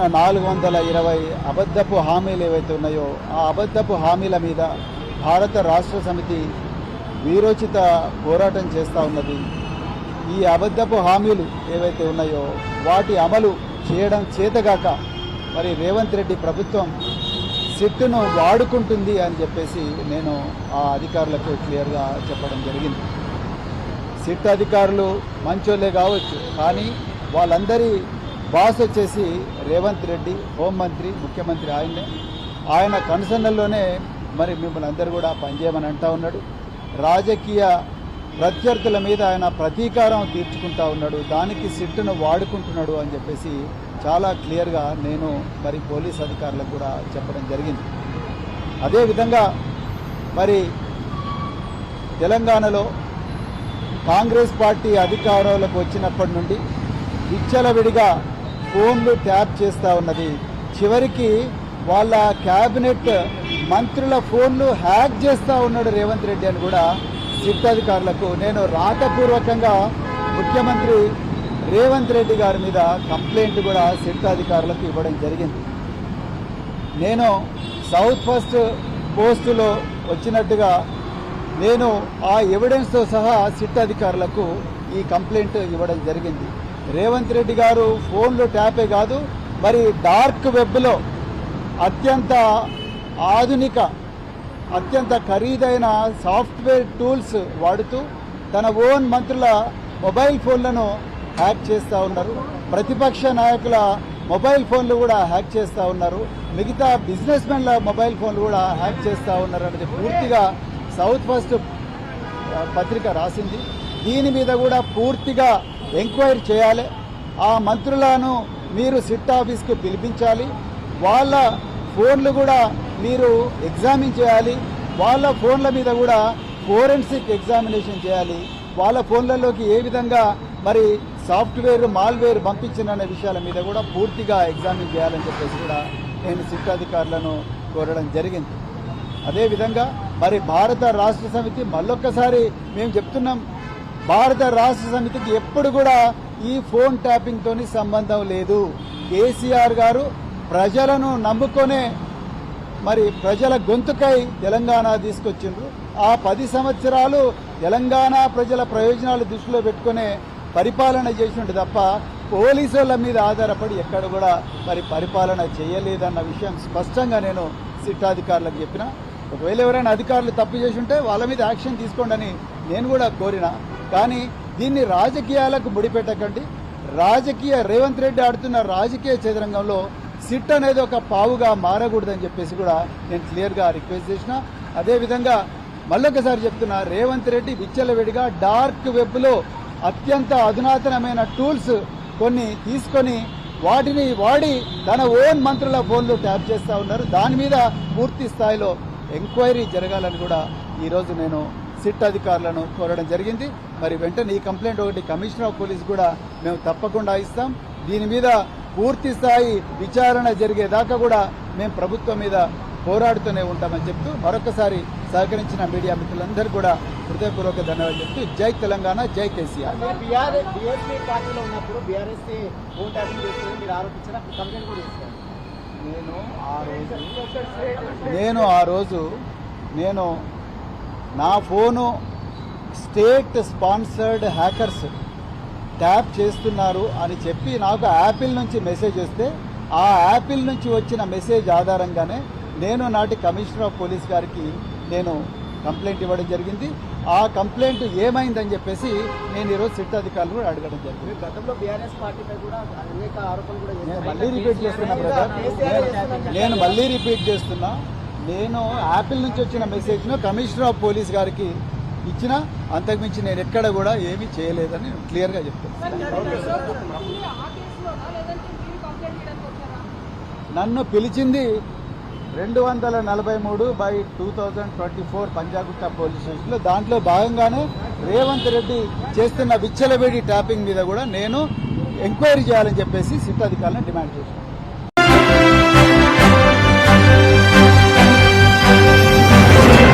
ఇచ్చిన నాలుగు వందల ఇరవై అబద్ధపు హామీలు ఏవైతే ఉన్నాయో ఆ అబద్ధపు హామీల మీద భారత రాష్ట్ర సమితి వీరోచిత పోరాటం చేస్తూ ఉన్నది. ఈ అబద్ధపు హామీలు ఏవైతే ఉన్నాయో వాటి అమలు చేయడం చేతగాక మరి రేవంత్ రెడ్డి ప్రభుత్వం సిట్టును వాడుకుంటుంది అని చెప్పేసి నేను ఆ అధికారులకు క్లియర్గా చెప్పడం జరిగింది. సిట్ అధికారులు మంచోళ్ళే కావచ్చు కానీ వాళ్ళందరి బాస్ వచ్చేసి రేవంత్ రెడ్డి హోంమంత్రి ముఖ్యమంత్రి ఆయనే ఆయన కన్సర్న్లోనే మరి మిమ్మల్ని అందరూ కూడా పనిచేయమని అంటా ఉన్నాడు. రాజకీయ ప్రత్యర్థుల మీద ఆయన ప్రతీకారం తీర్చుకుంటా ఉన్నాడు. దానికి సిట్టును వాడుకుంటున్నాడు అని చెప్పేసి చాలా క్లియర్గా నేను మరి పోలీస్ అధికారులకు కూడా చెప్పడం జరిగింది. అదేవిధంగా మరి తెలంగాణలో కాంగ్రెస్ పార్టీ అధికారంలోకి వచ్చినప్పటి నుండి విచ్చలవిడిగా ఫోన్లు ట్యాప్ చేస్తూ ఉన్నది. చివరికి వాళ్ళ క్యాబినెట్ మంత్రుల ఫోన్లు హ్యాక్ చేస్తూ ఉన్నాడు రేవంత్ రెడ్డి అని కూడా సిట్ అధికారులకు నేను రాతపూర్వకంగా ముఖ్యమంత్రి రేవంత్ రెడ్డి గారి మీద కంప్లైంట్ కూడా సిట్ అధికారులకు ఇవ్వడం జరిగింది. నేను సౌత్ ఫస్ట్ పోస్టులో వచ్చినట్టుగా నేను ఆ ఎవిడెన్స్తో సహా సిట్ అధికారులకు ఈ కంప్లైంట్ ఇవ్వడం జరిగింది. రేవంత్ రెడ్డి గారు ఫోన్లు ట్యాపే కాదు మరి డార్క్ వెబ్లో అత్యంత ఆధునిక అత్యంత ఖరీదైన సాఫ్ట్వేర్ టూల్స్ వాడుతూ తన ఓన్ మంత్రుల మొబైల్ ఫోన్లను హ్యాక్ చేస్తూ ఉన్నారు. ప్రతిపక్ష నాయకుల మొబైల్ ఫోన్లు కూడా హ్యాక్ చేస్తూ ఉన్నారు. మిగతా బిజినెస్ మెన్ల మొబైల్ ఫోన్లు కూడా హ్యాక్ చేస్తూ ఉన్నారు అనేది పూర్తిగా సౌత్ ఫస్ట్ పత్రిక రాసింది. దీని మీద కూడా పూర్తిగా ఎంక్వైరీ చేయాలి. ఆ మంత్రులను మీరు సిట్ ఆఫీస్కు పిలిపించాలి. వాళ్ళ ఫోన్లు కూడా మీరు ఎగ్జామిన్ చేయాలి. వాళ్ళ ఫోన్ల మీద కూడా ఫోరెన్సిక్ ఎగ్జామినేషన్ చేయాలి. వాళ్ళ ఫోన్లలోకి ఏ విధంగా మరి సాఫ్ట్వేర్ మాల్వేర్ పంపించిన విషయాల మీద కూడా పూర్తిగా ఎగ్జామిన్ చేయాలని చెప్పేసి కూడా నేను సిట్ అధికారులను కోరడం జరిగింది. అదేవిధంగా మరి భారత రాష్ట్ర సమితి మళ్ళొక్కసారి మేము చెప్తున్నాం భారత రాష్ట్ర సమితికి ఎప్పుడు కూడా ఈ ఫోన్ ట్యాపింగ్ తోని సంబంధం లేదు. కేసీఆర్ గారు ప్రజలను నమ్ముకొనే మరి ప్రజల గొంతుకై తెలంగాణ తీసుకొచ్చిండ్రు. ఆ పది సంవత్సరాలు తెలంగాణ ప్రజల ప్రయోజనాలు దృష్టిలో పెట్టుకునే పరిపాలన చేసినట్టు తప్ప పోలీసుల మీద ఆధారపడి ఎక్కడ కూడా మరి పరిపాలన చేయలేదన్న విషయం స్పష్టంగా నేను సిట్టాధికారులకు చెప్పిన. ఒకవేళ ఎవరైనా అధికారులు తప్పు చేసి ఉంటే వాళ్ళ మీద యాక్షన్ తీసుకోండి అని నేను కూడా కోరిన. కానీ దీన్ని రాజకీయాలకు ముడిపెట్టకండి. రాజకీయ రేవంత్ రెడ్డి ఆడుతున్న రాజకీయ చదరంగంలో సిట్ అనేది ఒక పావుగా మారకూడదని చెప్పేసి కూడా నేను క్లియర్గా రిక్వెస్ట్ చేసిన. అదేవిధంగా మళ్ళొకసారి చెప్తున్నా రేవంత్ రెడ్డి విచ్చలవిడిగా డార్క్ వెబ్లో అత్యంత అధునాతనమైన టూల్స్ కొన్ని తీసుకొని వాటిని వాడి తన ఓన్ మంత్రుల ఫోన్లు ట్యాప్ చేస్తూ ఉన్నారు. దాని మీద పూర్తి స్థాయిలో ఎంక్వైరీ జరగాలని కూడా ఈరోజు నేను సిట్ అధికారులను కోరడం జరిగింది. మరి వెంటనే ఈ కంప్లైంట్ ఒకటి కమిషనర్ ఆఫ్ పోలీస్ కూడా మేము తప్పకుండా ఇస్తాం. దీని మీద పూర్తి స్థాయి విచారణ జరిగేదాకా కూడా మేము ప్రభుత్వం మీద పోరాడుతూనే ఉంటామని చెప్తూ మరొకసారి సహకరించిన మీడియా మిత్రులందరూ కూడా హృదయపూర్వక ధన్యవాదాలు చెప్తూ జై తెలంగాణ జై కేసీఆర్. బీఆర్ఎస్ బీఎస్పీ పార్టీలో ఉన్నప్పుడు బీఆర్ఎస్ ఓట్ ట్యాపింగ్ చేస్తుందని మీరు ఆరోపించిన కంప్లైంట్ కూడా చేస్తారు నేను ఆ రోజు నేను ఆ రోజు నేను నా phone state sponsored hackers tap చేస్తున్నారు అని చెప్పి నాకు యాపిల్ నుంచి మెసేజ్ వస్తే ఆ యాపిల్ నుంచి వచ్చిన మెసేజ్ ఆధారంగానే నేను నాటి కమిషనర్ ఆఫ్ పోలీస్ గారికి నేను కంప్లైంట్ ఇవ్వడం జరిగింది. ఆ కంప్లైంట్ ఏమైందని చెప్పేసి నేను ఈరోజు సిట్ అధికారులు కూడా అడగడం జరిగింది. గతంలో బీఆర్ఎస్ పార్టీపై కూడా అనేక ఆరోపణలు కూడా నేను. మళ్ళీ రిపీట్ బ్రదర్. చేస్తున్న- నేను మళ్ళీ రిపీట్ చేస్తున్నా. నేను యాపిల్ నుంచి వచ్చిన మెసేజ్ను కమిషనర్ ఆఫ్ పోలీస్ గారికి ఇచ్చిన అంతకుమించి నేను ఎక్కడ కూడా ఏమీ చేయలేదని నేను క్లియర్గా చెప్తాను. నన్ను పిలిచింది రెండు వందల నలభై మూడు by two thousand twenty four Panjagutta police స్టేషన్లో. దాంట్లో భాగంగానే రేవంత్ రెడ్డి చేస్తున్న విచ్చలవేడి ట్యాపింగ్ మీద కూడా నేను ఎంక్వైరీ చేయాలని చెప్పేసి సిట్ అధికారులను డిమాండ్ చేశాను.